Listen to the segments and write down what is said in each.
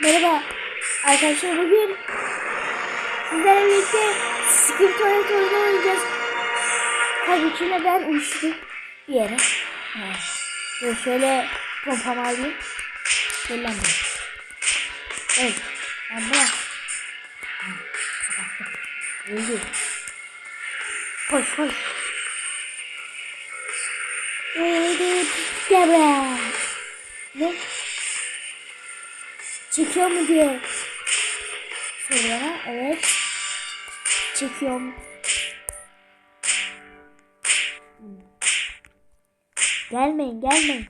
Merhaba arkadaşlar bugün sizlerle birlikte Skip Tuvalet oyunu oynayacağız. Tabii ki ben uçtum bir yere. Dur şöyle pompamı alayım. Gel lan. Evet. Lan bırak. Öldü. Koş koş. Evet. Gel buraya. Ne? Çekiyor mu diye soruyor. Evet. Çekiyorum. Gelmeyin gelmeyin.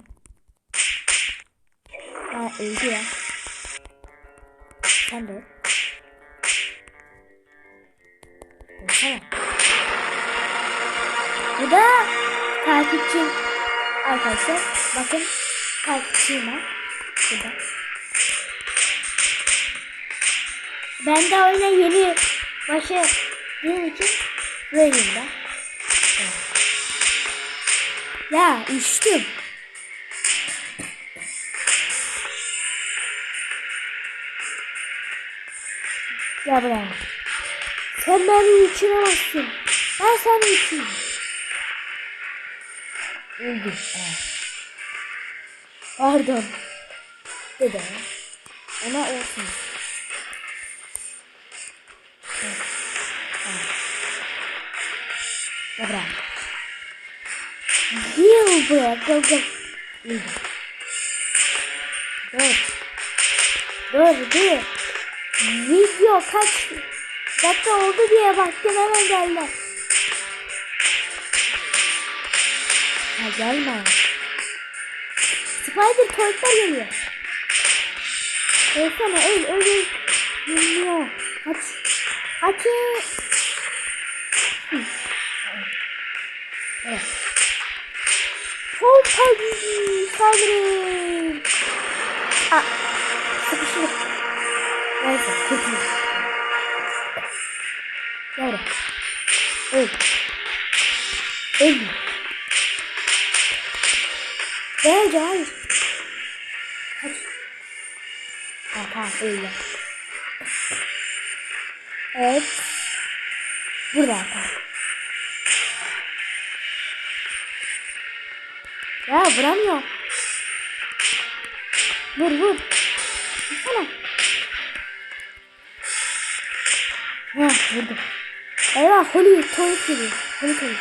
Ha öldü ya. Sen de. Ölsene. Bu da takipçim arkadaşlar. Bakın takipçiyim ben. Burada. Ben de oyuna yeni başladığım için böyleyim ben. Ya içtim. Gel buraya. Sen beni uçuramazsın. Ben seni uçurayım. Öldüm. Pardon. Dede. Ama olsun. Dobra. Buraya. Gel gel. Dur. Dur dur. Video kaç dakika oldu diye baktım hemen geldi. Ha gelme. Spider tuvaletler geliyor. Ölsene öl öl öl. Geliyor. Kaç. Evet. Pompa gücü saldırın. Aa, sıkıştık. Neyse kötü. Buraya. Öl. Öl. Gel hayır. Kaç. Ha tamam öyle. Evet. Burada tamam. Ya vuramıyor. Vur vur. Vursana. Ha vurdum. Eyvah Holly tuvalet geliyor. Holly tuvalet.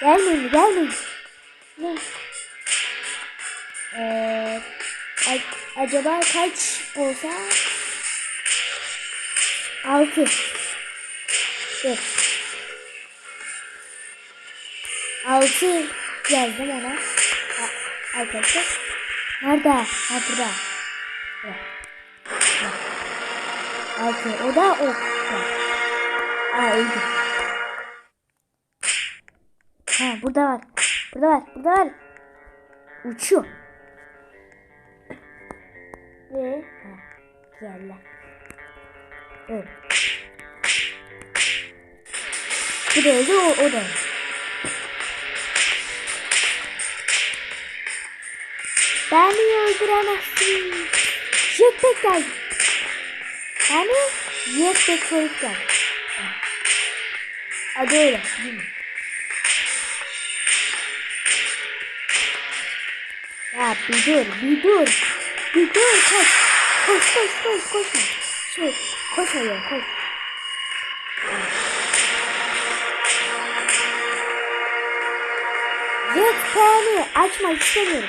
Gelmeyin gelmeyin. Ne? Ee, acaba kaç olsa? Altı. Dur. Altı yazdım ona. Arkadaşlar. Nerede? Ha burada. Altı. O da o. Aa öldü. Ha burada var. Burada var. Burada var. Uçuyor. Ve ha geldi. Evet. Bu da o, o da. Beni öldüremezsin. Jetpack geldi. Yani jetpack koyup geldi. Adı öyle değil? Ya bir dur, bir dur. Bir dur, koş. Koş, koş, koş, koşma. Şu, koş oraya, koş. Jetpack'i açmak istemiyorum.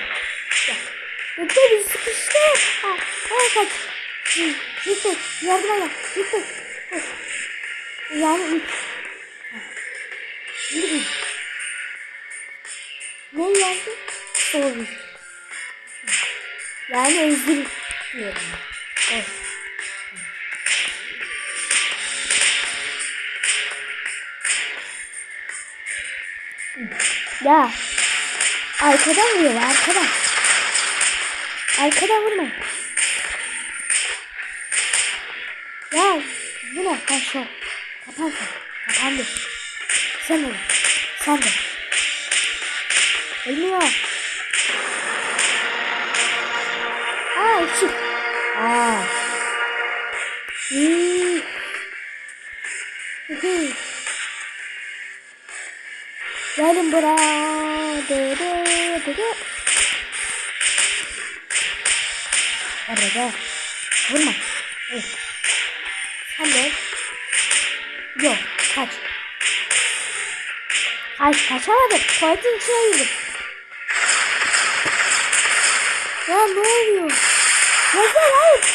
Bekle bir sıkıştı. Ha, ha kaç. Jetpack, yardıma gel. Üç. Ha. Şimdi üç. Ne geldi? Doğru. Yani özür diyorum. Evet. Ya. Arkadan vuruyor arkadan. Arkadan vurma. Ya bu ne? Ha şu. Kapan. Kapandı. Sen de. Sen de. Ölmüyor. Aa ışık. Aa. Hmm. Gelin buraya. De de de de. Arada. Vurma. Evet. Sen de. Yok. Kaç. Ay kaçamadım. Tuvaletin içine girdim. Ya ne oluyor? Yazar hayır.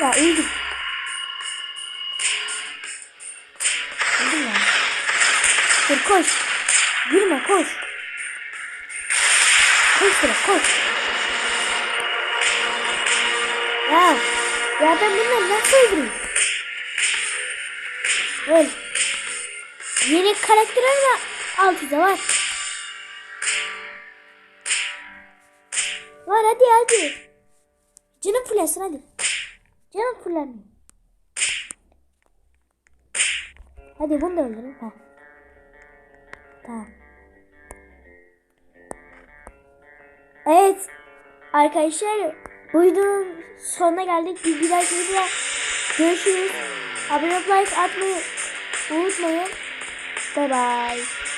Ya öldüm. Öldüm ya. Dur koş. Girme koş. Koş biraz koş. Ya. Ya ben bunları nasıl öldüreyim? Öl. Yeni karakterler de altıda var. Var hadi hadi. Canım fullensin hadi. Canım fullenmiyor. Hadi bunu da öldürün. Ha. Tamam. Evet. Arkadaşlar bu videonun sonuna geldik. Bir, dahaki görüşürüz. Abone olup like atmayı unutmayın. Bye bye.